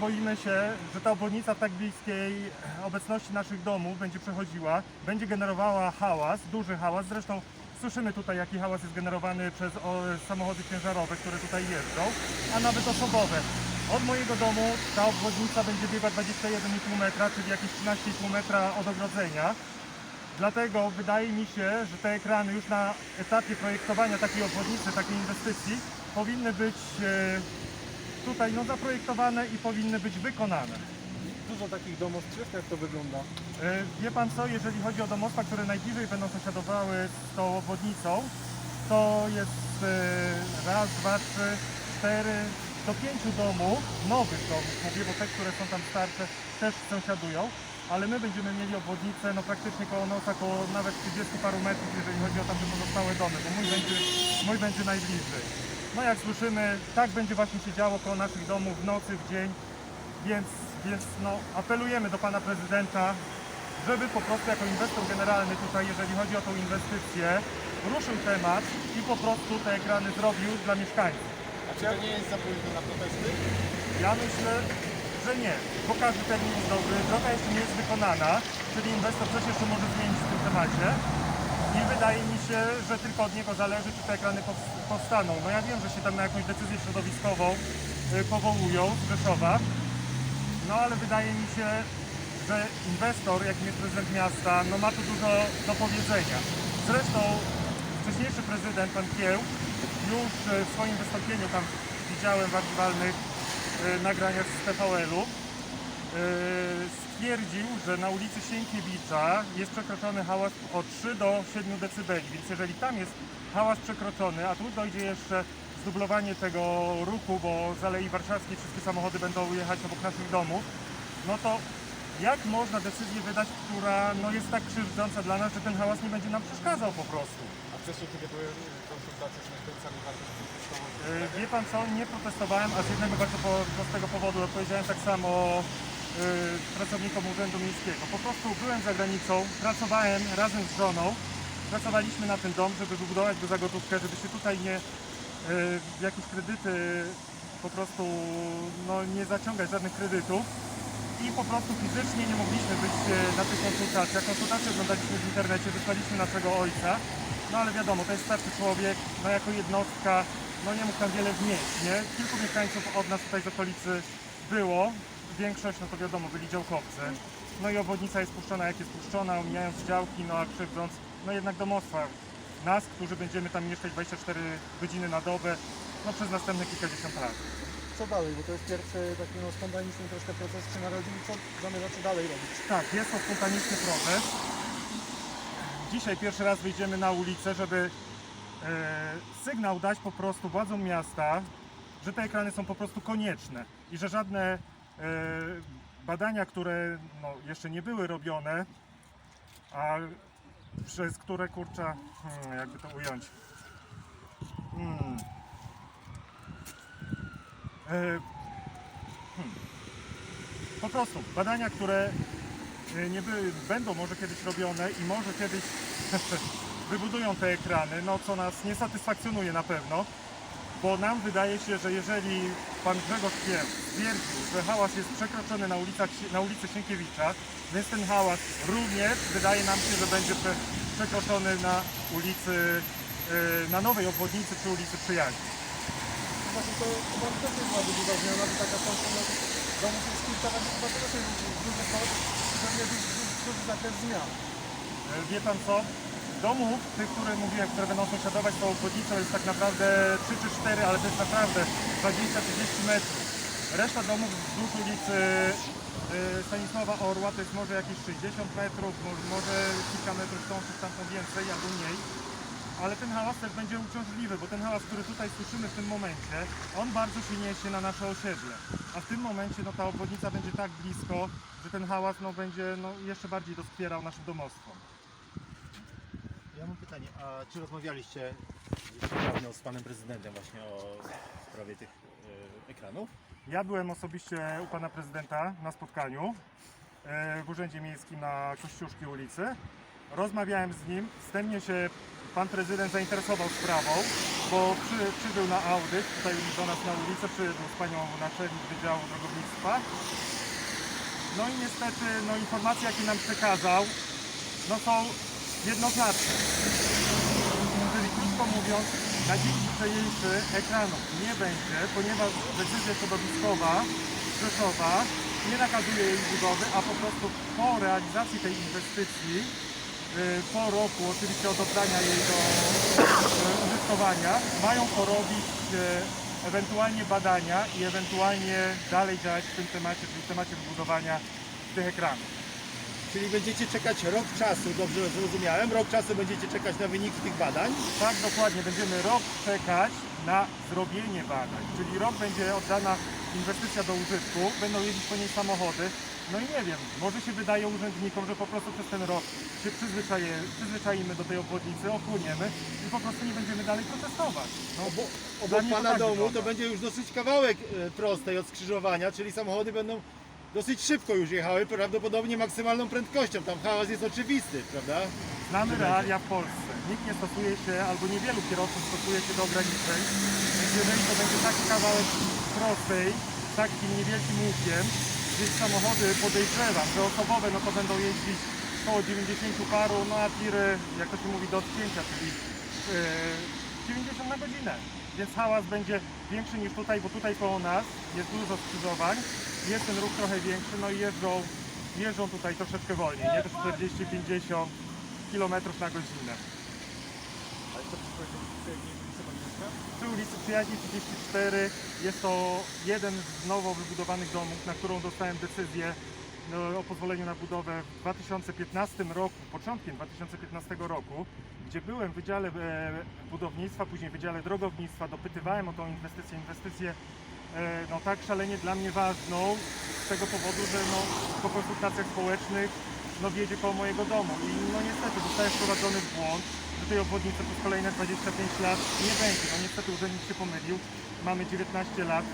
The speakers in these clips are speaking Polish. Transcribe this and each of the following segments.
Boimy się, że ta obwodnica w tak bliskiej obecności naszych domów będzie przechodziła, będzie generowała hałas, duży hałas. Zresztą słyszymy tutaj, jaki hałas jest generowany przez samochody ciężarowe, które tutaj jeżdżą, a nawet osobowe. Od mojego domu ta obwodnica będzie biegła 21,5 metra, czyli jakieś 13,5 metra od ogrodzenia. Dlatego wydaje mi się, że te ekrany już na etapie projektowania takiej obwodnicy, takiej inwestycji powinny być e, tutaj no, zaprojektowane i powinny być wykonane. Dużo takich domostw, jak to wygląda? E, Wie Pan co, jeżeli chodzi o domostwa, które najbliżej będą sąsiadowały z tą obwodnicą, to jest e, raz, dwa, trzy, cztery, do pięciu domów, nowych domów, mówię, bo te, które są tam starsze, też sąsiadują, ale my będziemy mieli obwodnicę no praktycznie koło nosa, koło nawet 30 paru metrów, jeżeli chodzi o tamte pozostałe domy, bo mój będzie, mój będzie najbliżej. No jak słyszymy, tak będzie właśnie się działo koło naszych domów w nocy, w dzień, więc, więc no, apelujemy do pana prezydenta, żeby po prostu jako inwestor generalny tutaj, jeżeli chodzi o tą inwestycję, ruszył temat i po prostu te ekrany zrobił dla mieszkańców. A czy to nie jest za późno na protesty? Ja myślę, że nie, bo każdy termin jest dobry, droga jeszcze nie jest wykonana, czyli inwestor coś jeszcze może zmienić w tym temacie i wydaje mi się, że tylko od niego zależy, czy te ekrany pows- powstaną. No ja wiem, że się tam na jakąś decyzję środowiskową y, powołują z Rzeszowa, no ale wydaje mi się, że inwestor, jakim jest prezydent miasta, no ma tu dużo do powiedzenia. Zresztą wcześniejszy prezydent, pan Kieł, już e, w swoim wystąpieniu, tam widziałem w archiwalnych e, nagraniach z TVL-u, stwierdził, że na ulicy Sienkiewicza jest przekroczony hałas od 3 do 7 dB, więc jeżeli tam jest hałas przekroczony, a tu dojdzie jeszcze zdublowanie tego ruchu, bo z Alei Warszawskiej wszystkie samochody będą jechać obok naszych domów, no to jak można decyzję wydać, która no, jest tak krzywdząca dla nas, że ten hałas nie będzie nam przeszkadzał po prostu? A wcześniej, kiedy były konsultacje z mieszkańcami Yy, Wie pan co, nie protestowałem, a z jednego bardzo prostego powodu odpowiedziałem tak samo pracownikom Urzędu Miejskiego. Po prostu byłem za granicą, pracowałem razem z żoną, pracowaliśmy na ten dom, żeby wybudować go za gotówkę, żeby się tutaj nie w jakieś kredyty po prostu no, nie zaciągać żadnych kredytów i po prostu fizycznie nie mogliśmy być e, na tych konsultacjach. Konsultacje oglądaliśmy w internecie, wysłaliśmy naszego ojca, no ale wiadomo, to jest starszy człowiek, no jako jednostka, no nie mógł tam wiele wnieść, nie? Kilku mieszkańców od nas tutaj z okolicy było, większość, no to wiadomo, byli działkowcy. No i obwodnica jest puszczona jak jest puszczona, omijając działki, no a krzywdząc, no jednak domostwa. Nas, którzy będziemy tam mieszkać 24 godziny na dobę, no przez następne kilkadziesiąt lat. Co dalej? Bo to jest pierwszy taki no, spontaniczny troszkę proces się narodził. Co zamierzacie dalej robić? Tak, jest to spontaniczny proces. Dzisiaj pierwszy raz wyjdziemy na ulicę, żeby e, sygnał dać po prostu władzom miasta, że te ekrany są po prostu konieczne i że żadne badania, które no, jeszcze nie były robione, a przez które kurcza, hmm, jakby to ująć. Hmm. E, po prostu badania, które y, nie były, będą może kiedyś robione i może kiedyś wybudują te ekrany, no co nas nie satysfakcjonuje na pewno, bo nam wydaje się, że jeżeli pan Grzegorz Kieł stwierdził, że hałas jest przekroczony na, ulicach, na ulicy Sienkiewicza, więc ten hałas również wydaje nam się, że będzie prze, przekroczony na ulicy, y, na nowej obwodnicy przy ulicy Przyjaźni. Właśnie to chyba też jest bardzo duża zmiana, że taka często domów jest kilka razy chyba to też jest duży koszt i pewnie duży, duży zakres zmian. E, Wie pan co? Domów, tych, które mówiłem, które będą sąsiadować tą obwodnicą jest tak naprawdę 3 czy 4, ale to jest naprawdę 20-30 metrów. Reszta domów wzdłuż ulicy e, Stanisława Orła to jest może jakieś 60 metrów, może, kilka metrów tą czy tamtą więcej albo mniej. Ale ten hałas też będzie uciążliwy, bo ten hałas, który tutaj słyszymy w tym momencie, on bardzo się niesie na nasze osiedle. A w tym momencie no, ta obwodnica będzie tak blisko, że ten hałas no, będzie no, jeszcze bardziej doskwierał naszym domostwom. Pytanie, a czy rozmawialiście niedawno z panem prezydentem właśnie o sprawie tych e, ekranów? Ja byłem osobiście u pana prezydenta na spotkaniu e, w Urzędzie Miejskim na Kościuszki ulicy. Rozmawiałem z nim, wstępnie się pan prezydent zainteresował sprawą, bo przy, przybył na audyt tutaj do nas na ulicę, przybył z panią naczelnik Wydziału Drogownictwa. No i niestety no, informacje jakie nam przekazał no, są jednoznaczne. Czyli krótko mówiąc, na dzień dzisiejszy ekranów nie będzie, ponieważ decyzja środowiskowa Rzeszowa nie nakazuje jej budowy, a po prostu po realizacji tej inwestycji, y, po roku oczywiście odebrania jej do y, użytkowania, mają porobić y, ewentualnie badania i ewentualnie dalej działać w tym temacie, czyli w temacie wybudowania tych ekranów. Czyli będziecie czekać rok czasu, dobrze zrozumiałem, rok czasu będziecie czekać na wyniki tych badań. Tak, dokładnie. Będziemy rok czekać na zrobienie badań. Czyli rok będzie oddana inwestycja do użytku, będą jeździć po niej samochody. No i nie wiem, może się wydaje urzędnikom, że po prostu przez ten rok się przyzwyczaje, przyzwyczaimy do tej obwodnicy, ochłoniemy i po prostu nie będziemy dalej protestować. No, Obok, Dla obok mnie to pana tak domu wygląda. to będzie już dosyć kawałek e, prostej od skrzyżowania, czyli samochody będą dosyć szybko już jechały, prawdopodobnie maksymalną prędkością. Tam hałas jest oczywisty, prawda? Znamy realia w Polsce. Nikt nie stosuje się, albo niewielu kierowców stosuje się do ograniczeń. Więc jeżeli to będzie taki kawałek prostej, z takim niewielkim łukiem, gdzieś samochody podejrzewam, że osobowe no to będą jeździć około 90 paru, no a tiry, jak to się mówi, do odcięcia, czyli yy, 90 na godzinę. Więc hałas będzie większy niż tutaj, bo tutaj koło nas jest dużo skrzyżowań, jest ten ruch trochę większy, no i jeżdżą, jeżdżą tutaj troszeczkę wolniej, nie? Też 40-50 km na godzinę. Przy ulicy Przyjaźni 34 jest to jeden z nowo wybudowanych domów, na którą dostałem decyzję o pozwoleniu na budowę w 2015 roku, początkiem 2015 roku, gdzie byłem w Wydziale e, Budownictwa, później w Wydziale Drogownictwa, dopytywałem o tą inwestycję, inwestycję e, no, tak szalenie dla mnie ważną, z tego powodu, że no, po konsultacjach społecznych no, wiedzie koło mojego domu. I no niestety zostałem wprowadzony w błąd, że tej obwodnicy przez kolejne 25 lat nie będzie. No niestety urzędnik się pomylił, mamy 19 lat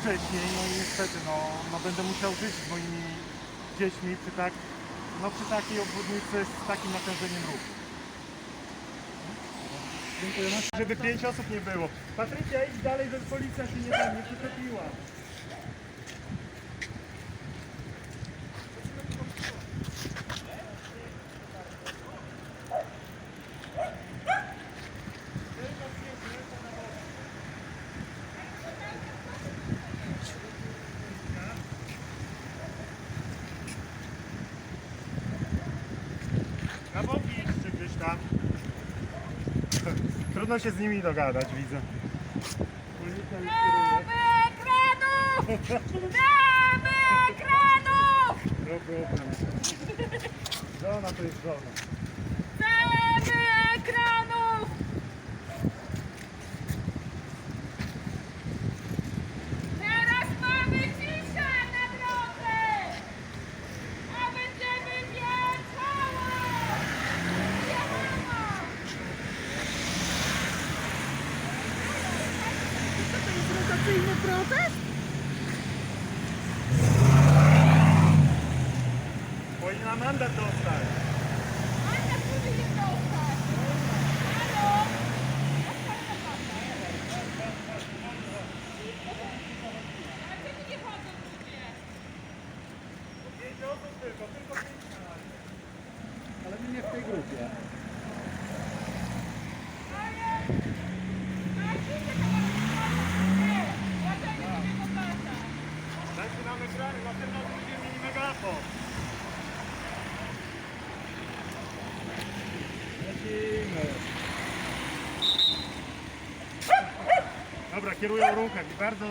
wcześniej, no i niestety no, no będę musiał żyć z moimi dziećmi przy, tak, no, przy takiej obwodnicy z takim natężeniem ruchu. Dziękujemy. Żeby pięć osób nie było. Patrycja, idź dalej, żeby policja się nie, nie przyczepiła. Na boki idźcie gdzieś tam. Trudno się z nimi dogadać, widzę. Kieruje. ekranów! Damy ekranów! No problem. Żona to jest żona. Damy ekranów! Teraz mamy ciszę na drodze! A będziemy wieczoło! Wiadomo! Co rotacyjny protest? Powinna mandat dostać. Który nie dostać? Halo? A czemu nie chodzą ludzie? Pięć osób tylko, tylko pięć na razie. Ale my nie w tej grupie. Ale... Dajcie się to Nie, dlaczego nie popada? Dajcie nam ekrany, następnym razem będziemy mieli megafon. Lecimy. Dobra, kierują ruchem i bardzo